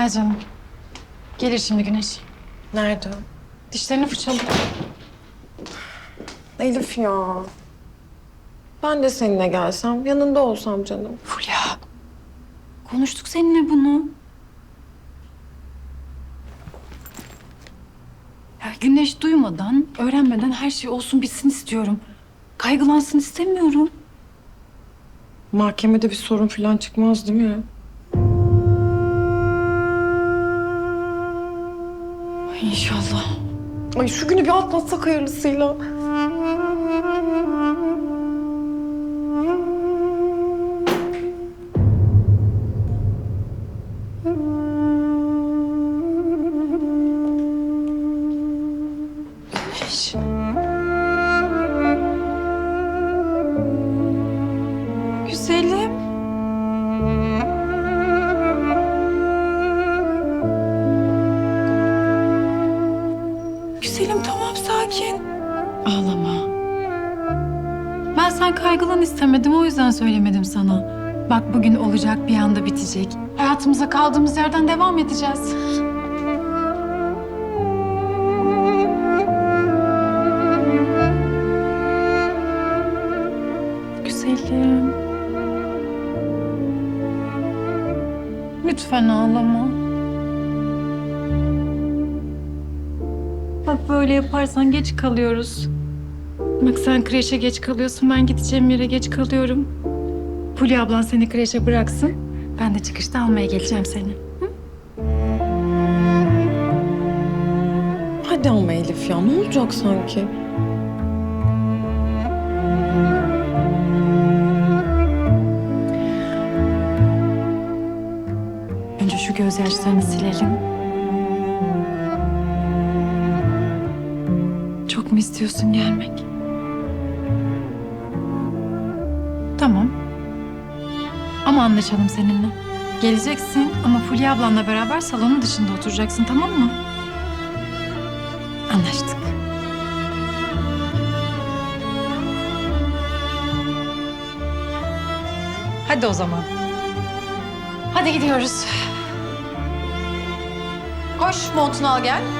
Gel canım. Gelir şimdi Güneş. Nerede o? Dişlerini fırçala. Elif ya. Ben de seninle gelsem, yanında olsam canım. Fulya. Konuştuk seninle bunu. Ya Güneş duymadan, öğrenmeden her şey olsun bitsin istiyorum. Kaygılansın istemiyorum. Mahkemede bir sorun falan çıkmaz değil mi? İnşallah. Ay şu günü bir atlatsak hayırlısıyla. Güneş. Güzelim. Sakin. Ağlama. Ben sen kaygılan istemedim o yüzden söylemedim sana. Bak bugün olacak bir anda bitecek. Hayatımıza kaldığımız yerden devam edeceğiz. Güzelim. Lütfen ağlama. Bak böyle yaparsan geç kalıyoruz. Bak sen kreşe geç kalıyorsun, ben gideceğim yere geç kalıyorum. Fulya ablan seni kreşe bıraksın. Ben de çıkışta almaya geleceğim seni. Hadi ama Elif ya, ne olacak sanki? Önce şu gözyaşlarını silelim. İstiyorsun gelmek? Tamam. Ama anlaşalım seninle. Geleceksin ama Fulya ablanla beraber salonun dışında oturacaksın tamam mı? Anlaştık. Hadi o zaman. Hadi gidiyoruz. Koş montunu al gel.